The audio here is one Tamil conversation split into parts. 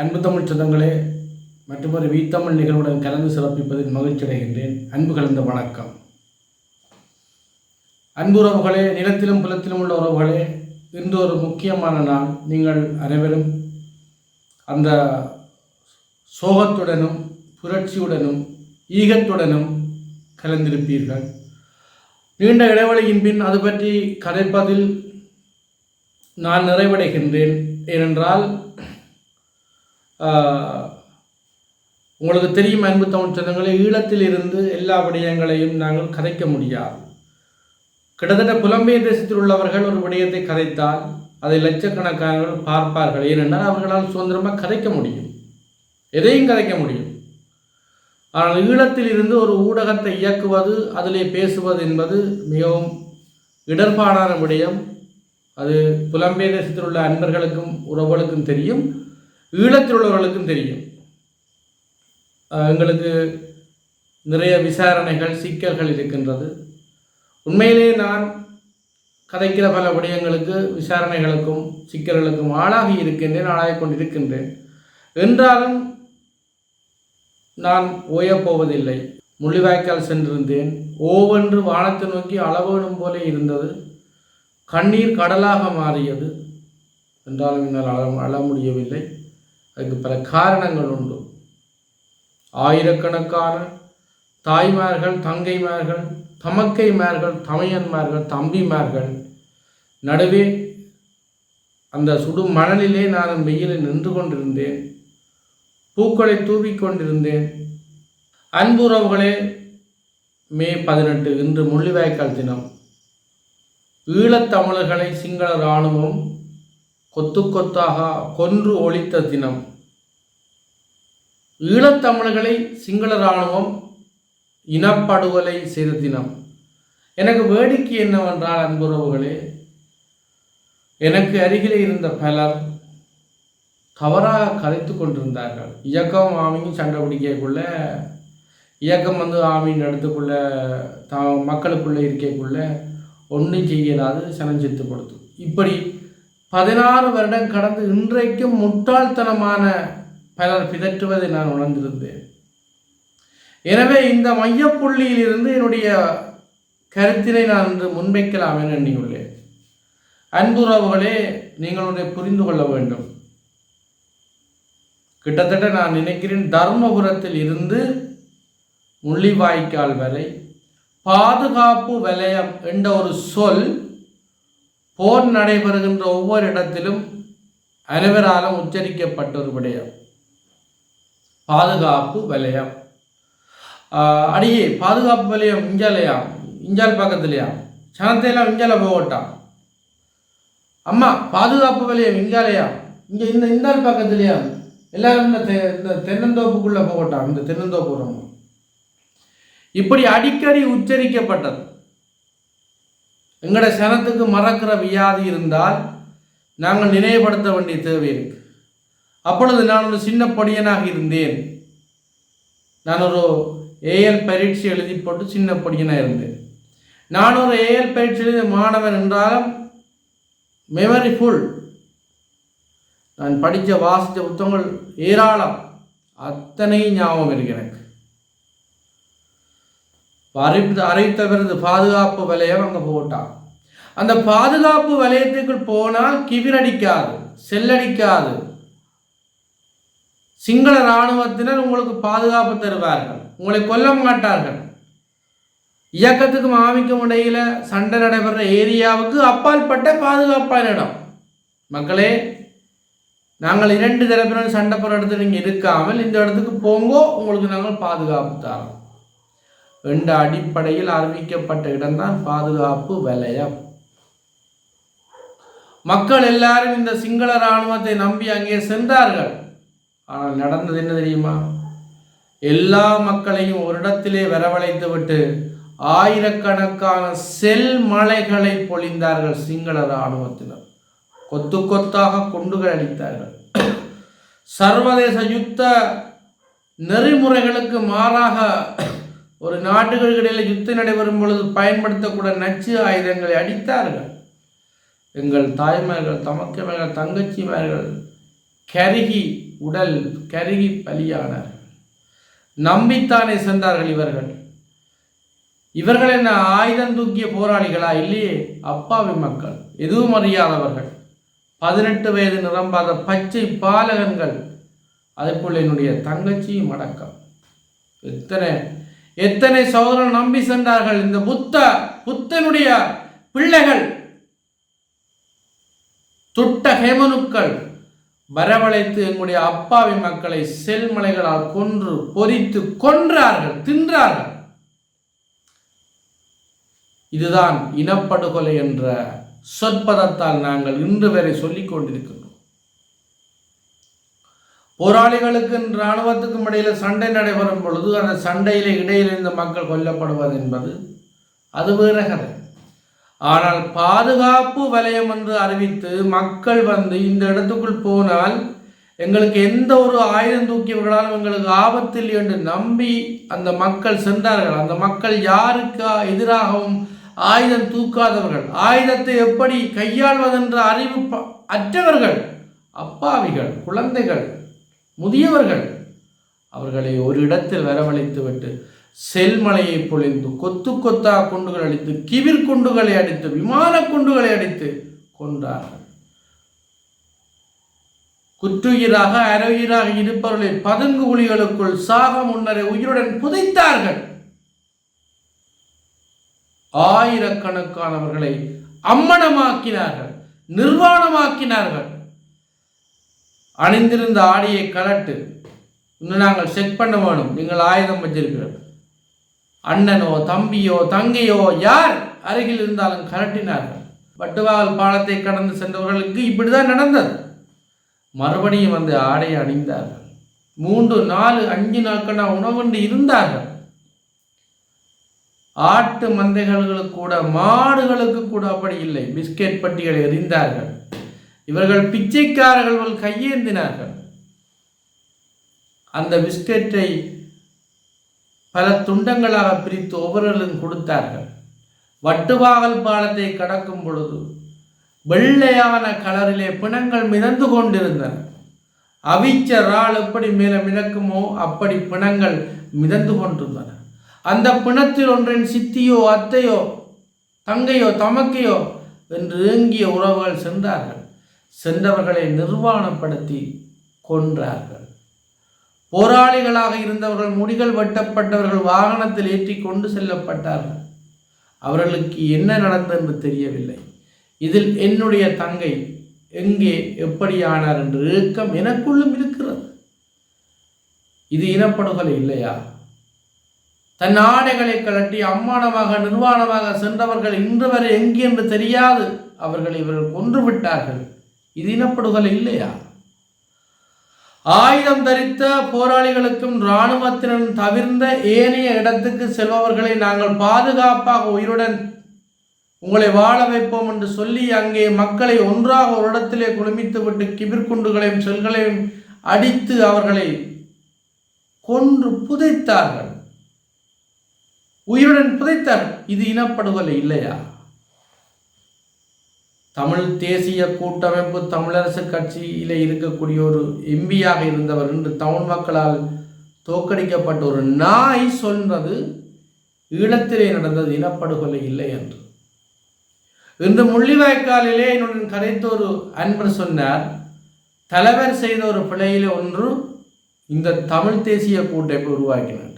அன்பு தமிழ் சொந்தங்களே மற்றொரு வீத்தமிழ் நிகழ்வுடன் கலந்து சிறப்பிப்பதில் மகிழ்ச்சி அடைகின்றேன். அன்பு கலந்த வணக்கம். அன்பு உறவுகளே நிலத்திலும் புலத்திலும் உள்ள உறவுகளே இன்று ஒரு முக்கியமான நாள். நீங்கள் அனைவரும் அந்த சோகத்துடனும் புரட்சியுடனும் ஈகத்துடனும் கலந்திருப்பீர்கள். நீண்ட இடைவெளியின் பின் அது பற்றி கதைப்பதில் நான் நிறைவடைகின்றேன். ஏனென்றால் உங்களுக்கு தெரியும் அன்பு தமிழ் சொந்தங்களே ஈழத்தில் இருந்து எல்லா விடயங்களையும் நாங்கள் கதைக்க முடியாது. கிட்டத்தட்ட புலம்பெயர் தேசத்தில் உள்ளவர்கள் ஒரு விடயத்தை கதைத்தால் அதை லட்சக்கணக்கானவர்கள் பார்ப்பார்கள். ஏனென்றால் அவர்களால் சுதந்திரமாக கதைக்க முடியும். எதையும் கதைக்க முடியும். ஆனால் ஈழத்தில் இருந்து ஒரு ஊடகத்தை இயக்குவது அதிலே பேசுவது என்பது மிகவும் இடர்பாடான விடயம். அது புலம்பெயர் தேசத்தில் உள்ள அன்பர்களுக்கும் உறவுகளுக்கும் தெரியும். ஈழத்தில் உள்ளவர்களுக்கும் தெரியும் எங்களுக்கு நிறைய விசாரணைகள் சிக்கல்கள் இருக்கின்றது. உண்மையிலே நான் கதைக்கிற பல விடயங்களுக்கு விசாரணைகளுக்கும் சிக்கல்களுக்கும் ஆளாகி இருக்கின்றேன் ஆளாகிக் கொண்டிருக்கின்றேன். என்றாலும் நான் ஓயப்போவதில்லை முள்ளிவாய்க்கால் சென்றிருந்தேன். ஓவென்று வானத்தை நோக்கி அளவேடும் போல இருந்தது. கண்ணீர் கடலாக மாறியது. என்றாலும் என்னால் அழ அழ முடியவில்லை. அதுக்கு பல காரணங்கள் உண்டு. ஆயிரக்கணக்கான தாய்மார்கள் தங்கைமார்கள் தமக்கைமார்கள் தமையன்மார்கள் தம்பிமார்கள் நடுவே அந்த சுடு மணலிலே நான் வெயிலில் நின்று கொண்டிருந்தேன். பூக்களை தூவிக் கொண்டிருந்தேன். அன்புறவுகளே மே பதினெட்டு இன்று முள்ளிவாய்க்கால் தினம். ஈழத்தமிழர்களை சிங்கள இராணுவம் கொத்து கொத்தாக கொன்று ஒழித்த தினம். ஈழத்தமிழர்களை சிங்கள இராணுவம் இனப்படுகொலை செய்த தினம். எனக்கு வேடிக்கை என்னவென்றால் அன்புறவுகளே எனக்கு அருகிலே இருந்த பலர் தவறாக கதைத்து கொண்டிருந்தார்கள். இயக்கம் ஆமியும் சண்டை பிடிக்கக்குள்ள இயக்கம் வந்து ஆமியின் இடத்துக்குள்ள த மக்களுக்குள்ளே இருக்கக்குள்ள ஒன்றும் செய்யலாது சனஞ்சித்து கொடுத்து இப்படி பதினாறு வருடம் கடந்து இன்றைக்கும் முட்டாள்தனமான பலர் பிதற்றுவதை நான் உணர்ந்திருந்தேன். எனவே இந்த மையப்புள்ளியிலிருந்து என்னுடைய கருத்தினை நான் இன்று முன்வைக்கலாம் என எண்ணியுள்ளேன். அன்புறவுகளே நீங்கள் புரிந்து கொள்ள வேண்டும். கிட்டத்தட்ட நான் நினைக்கிறேன் தர்மபுரத்தில் இருந்து முள்ளிவாய்க்கால் வரை பாதுகாப்பு வலயம் என்ற ஒரு சொல் போர் நடைபெறுகின்ற ஒவ்வொரு இடத்திலும் அனைவராலும் உச்சரிக்கப்பட்ட ஒரு விடயம். பாதுகாப்பு வலயம். அடியே பாதுகாப்பு வலயம் இஞ்சாலையா? இஞ்சால் பக்கத்துலையா? சனத்தையெல்லாம் இஞ்சால போகட்டான் அம்மா பாதுகாப்பு வலயம் இங்காலையா இங்கே இந்த இந்தால் பக்கத்துலையா? எல்லாரும் இந்த தெ- இந்த தென்னந்தோப்புக்குள்ளே போகட்டான் இந்த தென்னந்தோப்பு இப்படி அடிக்கடி உச்சரிக்கப்பட்டது. எங்களோட சனத்துக்கு மறக்கிற வியாதி இருந்தால் நாங்கள் நினைவுபடுத்த வேண்டிய தேவை இருக்கு. அப்பொழுது நான் ஒரு சின்ன படியனாக இருந்தேன். நான் ஒரு ஏஎல் பரீட்சை எழுதி போட்டு சின்ன படியனாக இருந்தேன். நான் ஒரு ஏஎல் பரீட்சை எழுதிய மாணவன் என்றாலும் மெமரி ஃபுல் நான் படித்த வாசித்த புத்தகங்கள் ஏராளம். அத்தனையும் ஞாபகம் இருக்கு எனக்கு. அறிவித்த அறிவித்த பிறகு பாதுகாப்பு வலையம் அங்கே போட்டான் அந்த பாதுகாப்பு வலயத்துக்குள் போனால் கிவிரடிக்காது செல்லடிக்காது சிங்கள இராணுவத்தினர் உங்களுக்கு பாதுகாப்பு தருவார்கள் உங்களை கொல்ல மாட்டார்கள். இயக்கத்துக்கும் ஆமிக்கும் இடையில சண்டை நடைபெற ஏரியாவுக்கு அப்பாற்பட்ட பாதுகாப்பான இடம் மக்களே நாங்கள் இரண்டு தரப்பினர் சண்டை போகிற இடத்துல நீங்கள் இருக்காமல் இந்த இடத்துக்கு போங்கோ உங்களுக்கு நாங்கள் பாதுகாப்பு தரோம். என்ற அடிப்படையில் அறிவிக்கப்பட்ட இடம்தான் பாதுகாப்பு வலயம். மக்கள் எல்லாரும் இந்த சிங்கள இராணுவத்தை நம்பி அங்கே சென்றார்கள். ஆனால் நடந்தது என்ன தெரியுமா? எல்லா மக்களையும் ஒரு இடத்திலே வரவழைத்து விட்டு ஆயிரக்கணக்கான செல் மலைகளை பொழிந்தார்கள் சிங்கள இராணுவத்தினர். கொத்து கொத்தாக குண்டுகள் அடித்தார்கள். சர்வதேச யுத்த நெறிமுறைகளுக்கு மாறாக ஒரு நாடுகளுக்கிடையில் யுத்தம் நடைபெறும் பொழுது பயன்படுத்தக்கூட நச்சு ஆயுதங்களை அடித்தார்கள். எங்கள் தாய்மார்கள் தமக்கமார்கள் தங்கச்சிமார்கள் கருகி உடல் கருகி பலியானார்கள். நம்பித்தானே சென்றார்கள் இவர்கள். இவர்கள் என்ன ஆயுதம் தூக்கிய போராளிகளா? இல்லையே அப்பாவி மக்கள் எதுவும் அறியாதவர்கள். பதினெட்டு வயது நிரம்பாத பச்சை பாலகன்கள் போல் என்னுடைய தங்கச்சியும் அடக்கம். எத்தனை எத்தனை சோதரன் நம்பி சென்றார்கள்? இந்த புத்த புத்தனுடைய பிள்ளைகள் துட்ட ஹேமனுக்கள் வரவழைத்து எங்களுடைய அப்பாவி மக்களை செல்மலைகளால் கொன்று பொரித்து கொன்றார்கள் தின்றார்கள். இதுதான் இனப்படுகொலை என்ற சொற்பதத்தால் நாங்கள் இன்று வரை சொல்லிக் கொண்டிருக்கிறோம் போராளிகளுக்கும் இராணுவத்துக்கும் இடையில் சண்டை நடைபெறும் பொழுது அந்த சண்டையில் இடையில் இருந்த மக்கள் கொல்லப்படுவது என்பது அது வேற கதை. ஆனால் பாதுகாப்பு வலயம் என்று அறிவித்து மக்கள் வந்து இந்த இடத்துக்குள் போனால் எங்களுக்கு எந்த ஒரு ஆயுதம் தூக்கியவர்களாலும் எங்களுக்கு ஆபத்தில் என்று நம்பி அந்த மக்கள் சென்றார்கள். அந்த மக்கள் யாருக்கு எதிராகவும் ஆயுதம் தூக்காதவர்கள் ஆயுதத்தை எப்படி கையாள்வதென்ற அறிவு அற்றவர்கள் அப்பாவிகள் குழந்தைகள் முதியவர்கள் அவர்களை ஒரு இடத்தில் வரவழைத்து விட்டு செல்மலையை பொழிந்து கொத்து கொத்தா குண்டுகள் அடித்து கிவிர் குண்டுகளை அடித்து விமான குண்டுகளை அடித்து கொண்டார்கள் குற்றுயிராக அரையுயிராக இருப்பவர்களை பதுங்கு குழிகளுக்குள் சாக முன்னரே உயிருடன் புதைத்தார்கள். ஆயிரக்கணக்கானவர்களை அம்மனமாக்கினார்கள் நிர்வாணமாக்கினார்கள். அணிந்திருந்த ஆடையை கலட்டு இன்னும் நாங்கள் செக் பண்ண வேணும். நீங்கள் ஆயுதம் வச்சிருக்கிறோம் அண்ணனோ தம்பியோ தங்கையோ யார் அருகில் இருந்தாலும் கலட்டினார்கள். வட்டுவாகல் பாலத்தை கடந்து சென்றவர்களுக்கு இப்படிதான் நடந்தது. மறுபடியும் வந்து ஆடையை அணிந்தார்கள். மூன்று நாலு அஞ்சு நாட்கள் உணவுண்டு இருந்தார்கள். ஆட்டு மந்தைகளுக்கு கூட மாடுகளுக்கு கூட அப்படி இல்லை. பிஸ்கெட் பட்டிகளை எறிந்தார்கள். இவர்கள் பிச்சைக்காரர்கள் கையேந்தினார்கள். அந்த பிஸ்கெட்டை பல துண்டங்களாக பிரித்து ஒவ்வொருவர்களும் கொடுத்தார்கள். வட்டுவாகல் பாலத்தை கடக்கும் பொழுது வெள்ளையான கலரிலே பிணங்கள் மிதந்து கொண்டிருந்தன. அவிச்ச ராள் எப்படி மேலே மிதக்குமோ அப்படி பிணங்கள் மிதந்து கொண்டிருந்தன. அந்த பிணத்தில் ஒன்றின் சித்தியோ அத்தையோ தங்கையோ தமக்கையோ என்று ஏங்கிய உறவுகள் சென்றார்கள். சென்றவர்களை நிர்வாணப்படுத்தி கொன்றார்கள். போராளிகளாக இருந்தவர்கள் முடிகள் வெட்டப்பட்டவர்கள் வாகனத்தில் ஏற்றி கொண்டு செல்லப்பட்டார்கள். அவர்களுக்கு என்ன நடந்தது என்று தெரியவில்லை. இதில் என்னுடைய தங்கை எங்கே எப்படியானார் என்று ஏக்கம் எனக்குள்ளும் இருக்கிறது. இது இனப்படுகொலை இல்லையா? தன் ஆடைகளை கலட்டி அம்மானமாக நிர்வாணமாக சென்றவர்கள் இன்று வரை எங்கே என்று தெரியாது. அவர்களை இவர்கள் கொன்று விட்டார்கள். இது இனப்படுகொலை இல்லையா? ஆயுதம் தரித்த போராளிகளுக்கும் இராணுவத்தினரும் தவிர்ந்த ஏனைய இடத்துக்கு செல்பவர்களை நாங்கள் பாதுகாப்பாக உயிருடன் உங்களை வாழ வைப்போம் என்று சொல்லி அங்கே மக்களை ஒன்றாக ஒரு இடத்திலே குழுமித்துவிட்டு கிபிர்குண்டுகளையும் செல்களையும் அடித்து அவர்களை கொன்று புதைத்தார்கள். உயிருடன் புதைத்தார் இது இனப்படுகொலை இல்லையா? தமிழ் தேசிய கூட்டமைப்பு தமிழரசு கட்சியில் இருக்கக்கூடிய ஒரு எம்பியாக இருந்தவர் என்று தமிழ் மக்களால் தோக்கடிக்கப்பட்ட ஒரு நாய் சொல்றது ஈழத்திலே நடந்தது இனப்படுகொலை இல்லை என்று. இன்று முள்ளிவாய்க்காலிலே என்னுடன் கரைத்த ஒரு அன்பர் சொன்னார் தலைவர் செய்த ஒரு பிழையில ஒன்று இந்த தமிழ் தேசிய கூட்டமைப்பு உருவாக்கினார்.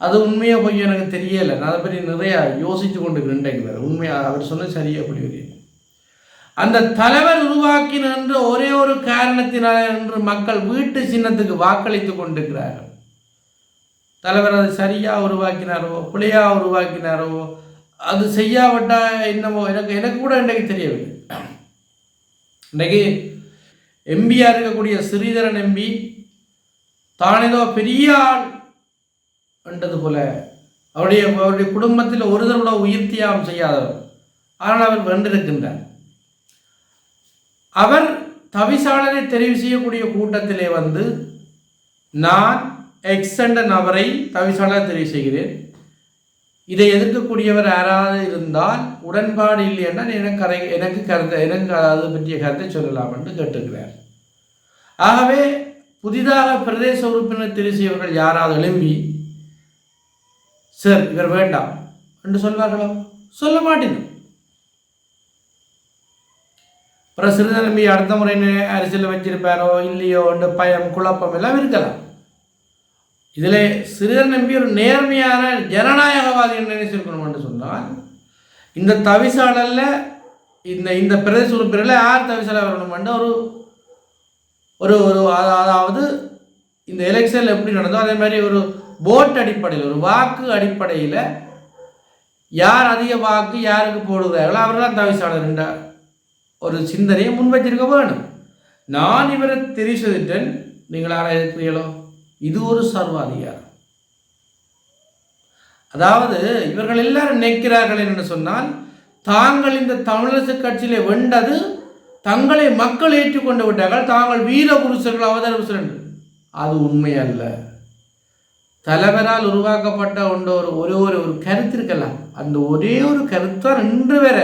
அது உண்மையாக போய் எனக்கு தெரியலை. நான் அதை பற்றி நிறையா யோசித்து கொண்டு நின்றைங்கிறார் உண்மையாக அவர் சொன்னது சரியாக புரியுது அந்த தலைவர் உருவாக்கின என்று ஒரே ஒரு காரணத்தினால் என்று மக்கள் வீட்டு சின்னத்துக்கு வாக்களித்து கொண்டிருக்கிறார்கள். தலைவர் அது சரியாக உருவாக்கினாரோ பிழையாக உருவாக்கினாரோ அது செய்யாவிட்டா என்னமோ எனக்கு எனக்கு கூட இன்றைக்கு தெரியவில்லை. இன்றைக்கு எம்பியாக இருக்கக்கூடிய ஸ்ரீதரன் எம்பி தானேதோ பெரிய ஆள் என்றது போல அவருடைய அவருடைய குடும்பத்தில் ஒரு தடவை உயிர் செய்யாதவர். ஆனால் அவர் வென்றிருக்கின்றார். அவர் தவிசாளரை தெரிவு செய்யக்கூடிய கூட்டத்திலே வந்து நான் எக்ஸண்டன் அவரை நபரை தவிசாளர் தெரிவு செய்கிறேன். இதை எதிர்க்கக்கூடியவர் யாராவது இருந்தால் உடன்பாடு இல்லைன்னா எனக்கு கரை எனக்கு கருத்தை எனக்கு அதாவது பற்றிய கருத்தை சொல்லலாம் என்று கேட்டுக்கிறார் ஆகவே புதிதாக பிரதேச உறுப்பினர் தெரிவு செய்வர்கள் யாராவது எழும்பி சார் இவர் வேண்டாம் என்று சொல்வார்களோ? சொல்ல மாட்டேன். அப்புறம் சிறிது அடுத்த முறை அரசியல் வச்சிருப்பாரோ இல்லையோ என்ற பயம் குழப்பம் எல்லாம் இருக்கலாம். இதில் சிறுவர் நம்பி ஒரு நேர்மையான ஜனநாயகவாதி என்ன நினைச்சிருக்கணும் என்று சொன்னால் இந்த தவிசாளரில் இந்த இந்த பிரதேச உறுப்பினரில் யார் தவிசாளர் வரணுமென்று ஒரு ஒரு ஒரு அதாவது இந்த எலெக்ஷனில் எப்படி நடந்தோ அதே மாதிரி ஒரு போட் அடிப்படையில் ஒரு வாக்கு அடிப்படையில் யார் அதிக வாக்கு யாருக்கு போடுகிறார்களோ அவரெல்லாம் தவிசாளர் என்றார் ஒரு சிந்தனையை முன் வச்சிருக்க வேணும் நான் இவரை தெரிவு நீங்கள் யாரை இது ஒரு சர்வாதிகாரம். அதாவது இவர்கள் எல்லாரும் நினைக்கிறார்கள் என்று சொன்னால் தாங்கள் இந்த தமிழரசு கட்சியிலே வெண்டது தங்களை மக்கள் ஏற்றுக்கொண்டு விட்டார்கள் தாங்கள் வீரபுருஷர்கள் அவதரபுருஷர் என்று. அது உண்மை அல்ல. தலைவரால் உருவாக்கப்பட்ட ஒன்று ஒரு ஒரே ஒரு ஒரு கருத்து இருக்கலாம். அந்த ஒரே ஒரு கருத்தான் இன்று வர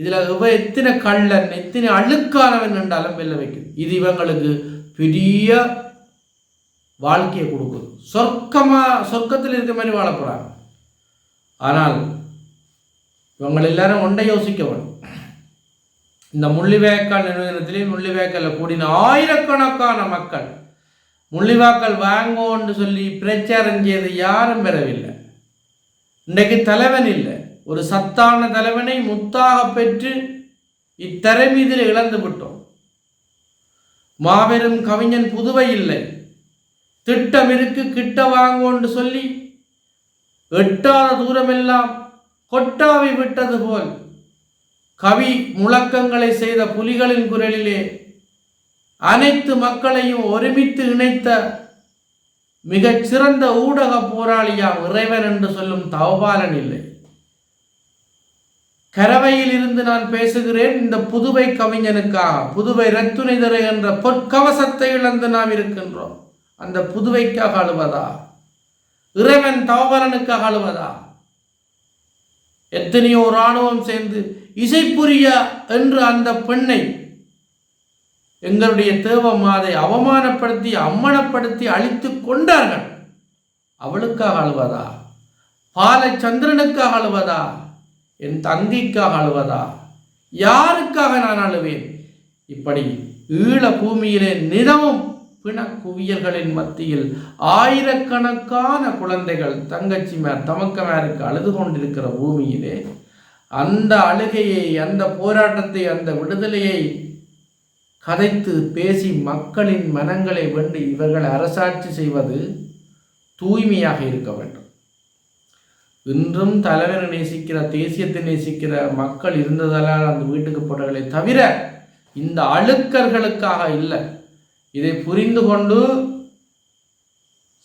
இதில் இவ எத்தனை கள்ளன் எத்தனை அழுக்கானவன் என்றாலும் வெளில வைக்குது. இது இவங்களுக்கு பெரிய வாழ்க்கையை கொடுக்குது. சொர்க்கமா சொர்க்கத்தில் இருக்க மாதிரி வாழ போகிறாங்க ஆனால் இவங்க எல்லாரும் ஒன்றை யோசிக்க வேணும் இந்த முள்ளிவாய்க்கால் நிறுவனத்திலே முள்ளிவாய்க்காலில் கூடின ஆயிரக்கணக்கான மக்கள் முள்ளிவாக்கல் வாங்கோன்னு சொல்லி பிரச்சாரம் செய்து யாரும் பெறவில்லை. இன்றைக்கு தலைவன் இல்லை. ஒரு சத்தான தலைவனை முத்தாக பெற்று இத்தரமீதில் இழந்து விட்டோம். மாபெரும் கவிஞன் புதுவை இல்லை. திட்டம் இருக்கு கிட்ட வாங்கோன்னு சொல்லி எட்டாத தூரமெல்லாம் கொட்டாவி விட்டது போல் கவி முழக்கங்களை செய்த புலிகளின் குரலிலே அனைத்து மக்களையும் ஒருமித்து இணைத்த மிகச் சிறந்த ஊடக போராளியாம் இறைவன் என்று சொல்லும் தவபாலன் இல்லை. கரவையில் இருந்து நான் பேசுகிறேன் இந்த புதுவை கவிஞனுக்காக புதுவை ரத்துணைதரை என்ற பொற்கவசத்தை இழந்து நாம் இருக்கின்றோம். அந்த புதுவைக்காக அழுவதா? இறைவன் தவபரனுக்காக அழுவதா? எத்தனையோ இராணுவம் சேர்ந்து இசைப்புரிய என்று அந்த பெண்ணை எங்களுடைய தேவமாதை அவமானப்படுத்தி அம்மனப்படுத்தி அழித்து கொண்டார்கள். அவளுக்காக அழுவதா? பாலச்சந்திரனுக்காக அழுவதா? என் தங்கைக்காக அழுவதா? யாருக்காக நான் அழுவேன்? இப்படி ஈழ பூமியிலே நிலவும் பிண குவியல்களின் மத்தியில் ஆயிரக்கணக்கான குழந்தைகள் தங்கச்சிமார் தமக்கமாருக்கு அழுது கொண்டிருக்கிற பூமியிலே அந்த அழுகையை அந்த போராட்டத்தை அந்த விடுதலையை கதைத்து பேசி மக்களின் மனங்களை வென்று இவர்கள் அரசாட்சி செய்வது தூய்மையாக இருக்க வேண்டும். இன்றும் தலைவரை நேசிக்கிற தேசியத்தை நேசிக்கிற மக்கள் இருந்ததால் அந்த வீட்டுக்கு போட்டவர்களை தவிர இந்த அழுக்கர்களுக்காக இல்லை. இதை புரிந்து கொண்டு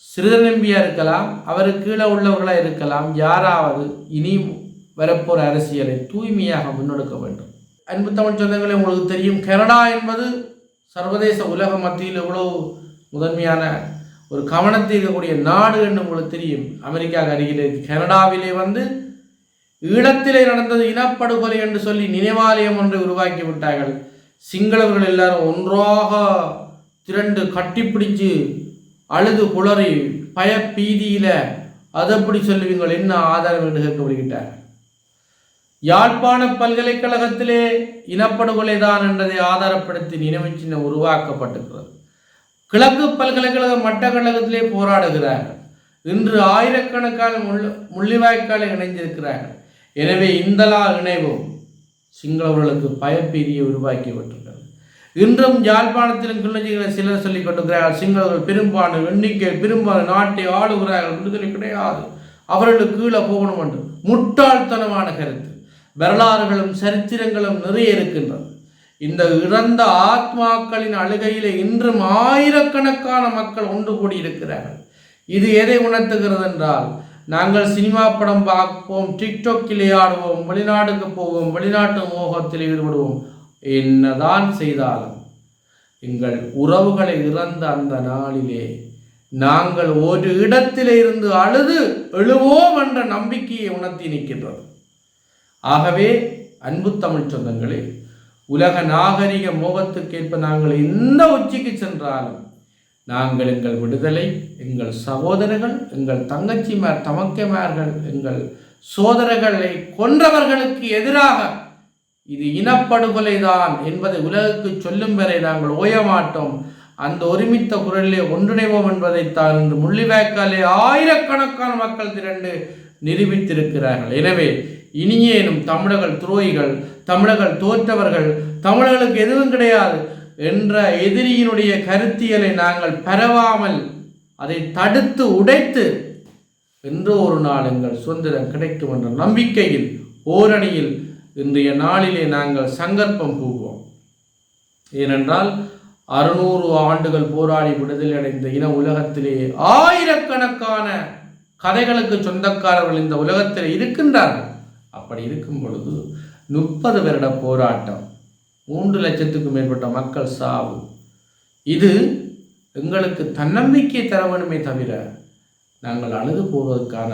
சிறுதநம்பியா இருக்கலாம் அவருக்கு கீழே உள்ளவர்களாக இருக்கலாம் யாராவது இனி வரப்போற அரசியலை தூய்மையாக முன்னெடுக்க வேண்டும். அன்பு தமிழ் சொந்தங்களே உங்களுக்கு தெரியும் கனடா என்பது சர்வதேச உலக மத்தியில் எவ்வளவு முதன்மையான ஒரு கவனத்தை இருக்கக்கூடிய நாடு என்று உங்களுக்கு தெரியும். அமெரிக்காவுக்கு அருகிலே கனடாவிலே வந்து ஈழத்திலே நடந்தது இனப்படுகொலை என்று சொல்லி நினைவாலயம் ஒன்றை உருவாக்கி விட்டார்கள். சிங்களவர்கள் எல்லாரும் ஒன்றாக திரண்டு கட்டிப்பிடிச்சு அழுது குளறி பயப்பீதியில் பீதியில அதை எப்படி சொல்லுவீங்கள் என்ன ஆதாரம் என்று கேட்கப்படுகின்றார் யாழ்ப்பாண பல்கலைக்கழகத்திலே இனப்படுகொலை தான் என்பதை ஆதாரப்படுத்தி நினைவு சின்னம் உருவாக்கப்பட்டிருக்கிறது. கிழக்கு பல்கலைக்கழக மட்டக்கழகத்திலே போராடுகிறார்கள். இன்று ஆயிரக்கணக்கான முள்ளு முள்ளிவாய்க்காலை இணைந்திருக்கிறார்கள். எனவே இந்தலா இணைவும் சிங்களவர்களுக்கு பயப்பீதியை உருவாக்கி விட்டுள்ளது இன்றும் யாழ்ப்பாணத்திலும் கிள்ளஞ்சிகளை சிலர் சொல்லிக் கொண்டிருக்கிறார்கள் சிங்களவர்கள் பெரும்பான்மை எண்ணிக்கை பெரும்பான்மை நாட்டை ஆளுகிறார்கள் விடுதலை கிடையாது. அவர்களுக்கு கீழே போகணும் என்று முட்டாள்தனமான கருத்து. வரலாறுகளும் சரித்திரங்களும் நிறைய இருக்கின்றன. இந்த இறந்த ஆத்மாக்களின் அழுகையிலே இன்றும் ஆயிரக்கணக்கான மக்கள் ஒன்று கூடியிருக்கிறார்கள். இது எதை உணர்த்துகிறது என்றால் நாங்கள் சினிமா படம் பார்ப்போம் டிக்டாக்கிலே ஆடுவோம் வெளிநாட்டுக்கு போவோம் வெளிநாட்டு மோகத்தில் ஈடுபடுவோம். என்னதான் செய்தாலும் எங்கள் உறவுகளை இறந்த அந்த நாளிலே நாங்கள் ஒரு இடத்திலே இருந்து அழுது எழுவோம் என்ற நம்பிக்கையை உணர்த்தி நிற்கின்றது. ஆகவே அன்பு தமிழ் சொந்தங்களே உலக நாகரிக மோகத்துக்கேற்ப நாங்கள் எந்த உச்சிக்கு சென்றாலும் நாங்கள் எங்கள் விடுதலை எங்கள் சகோதரர்கள் எங்கள் தங்கச்சிமார் தமக்கைமார்கள் எங்கள் சோதரர்களை கொன்றவர்களுக்கு எதிராக இது இனப்படுகொலை தான் என்பதை உலகுக்கு சொல்லும் வரை நாங்கள் ஓய மாட்டோம். அந்த ஒருமித்த குரலிலே ஒன்றிணைவோம் என்பதைத்தான் இன்று முள்ளிவாய்க்காலே ஆயிரக்கணக்கான மக்கள் திரண்டு நிரூபித்திருக்கிறார்கள். எனவே இனியேனும் தமிழர்கள் துரோகிகள் தமிழர்கள் தோற்றவர்கள் தமிழர்களுக்கு எதுவும் கிடையாது என்ற எதிரியினுடைய கருத்தியலை நாங்கள் பரவாமல் அதை தடுத்து உடைத்து என்று ஒரு நாள் எங்கள் சுதந்திரம் கிடைக்கும் என்ற நம்பிக்கையில் ஓரணியில் இன்றைய நாளிலே நாங்கள் சங்கற்பம் பூவோம். ஏனென்றால் அறுநூறு ஆண்டுகள் போராடி விடுதலை அடைந்த இன உலகத்திலே ஆயிரக்கணக்கான கதைகளுக்கு சொந்தக்காரர்கள் இந்த உலகத்தில் இருக்கின்றார்கள். அப்படி இருக்கும் பொழுது முப்பது வருட போராட்டம் மூன்று லட்சத்துக்கும் மேற்பட்ட மக்கள் சாவு. இது எங்களுக்கு தன்னம்பிக்கை தர வேணுமே தவிர நாங்கள் அழுது போவதற்கான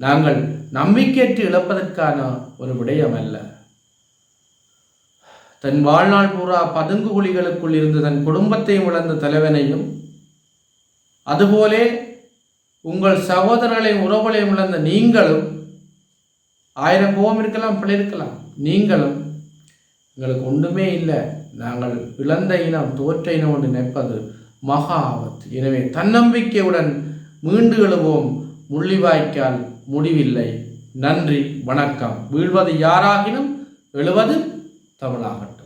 நாங்கள் நம்பிக்கையற்று இழப்பதற்கான ஒரு விடயம் அல்ல தன் வாழ்நாள் பூரா பதுங்கு குழிகளுக்குள் இருந்து தன் குடும்பத்தையும் இழந்த தலைவனையும் அதுபோலே உங்கள் சகோதரர்களையும் உறவுகளையும் இழந்த நீங்களும் ஆயிரம் கோபம் இருக்கலாம் பிள்ளை இருக்கலாம். நீங்களும் எங்களுக்கு ஒன்றுமே இல்லை. நாங்கள் இழந்த இனம் தோற்ற இனம் என்று நினைப்பது மகா ஆபத்து. எனவே தன்னம்பிக்கையுடன் மீண்டு எழுவோம். முள்ளிவாய்க்கால் முடிவில்லை. நன்றி வணக்கம். வீழ்வது யாராகினும் எழுவது தமிழாகட்டும்.